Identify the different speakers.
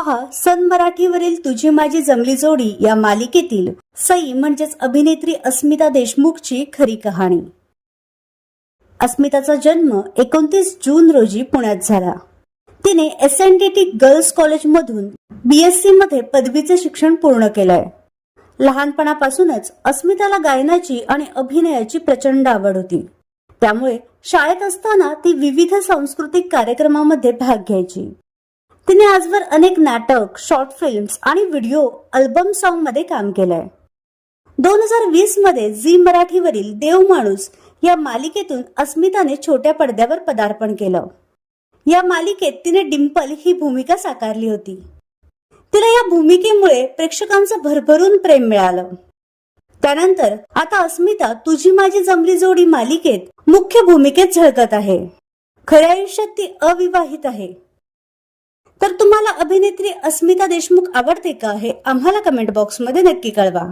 Speaker 1: पहा सन मराठीवरील तुझी माझी जमली जोडी या मालिकेतील सई म्हणजेच अभिनेत्री अस्मिता देशमुखची खरी कहाणी. अस्मिताचा जन्म एकोणतीस जून रोजी पुण्यात झाला. तिने S N D T girls कॉलेजमधून बीएससी मध्ये पदवीचे शिक्षण पूर्ण केलंय. लहानपणापासूनच अस्मिताला गायनाची आणि अभिनयाची प्रचंड आवड होती. त्यामुळे शाळेत असताना ती विविध सांस्कृतिक कार्यक्रमामध्ये भाग घ्यायची. तिने आजवर अनेक नाटक शॉर्ट फिल्म्स आणि व्हिडिओ अल्बम सॉन्गमध्ये काम केलंय. दोन हजार वीसमध्ये झी मराठीवरील देव माणूस या मालिकेतून अस्मिताने छोट्या पडद्यावर पदार्पण केलं. या मालिकेत तिने डिम्पल ही भूमिका साकारली होती. तिला या भूमिकेमुळे प्रेक्षकांचं भरभरून प्रेम मिळालं. त्यानंतर आता अस्मिता तुझी माझी जमली जोडी मालिकेत मुख्य भूमिकेत झळकत आहे. खऱ्या आयुष्यात ती अविवाहित आहे. तुम्हाला अभिनेत्री अस्मिता देशमुख आवडते का हे आम्हाला कमेंट बॉक्समध्ये नक्की कळवा.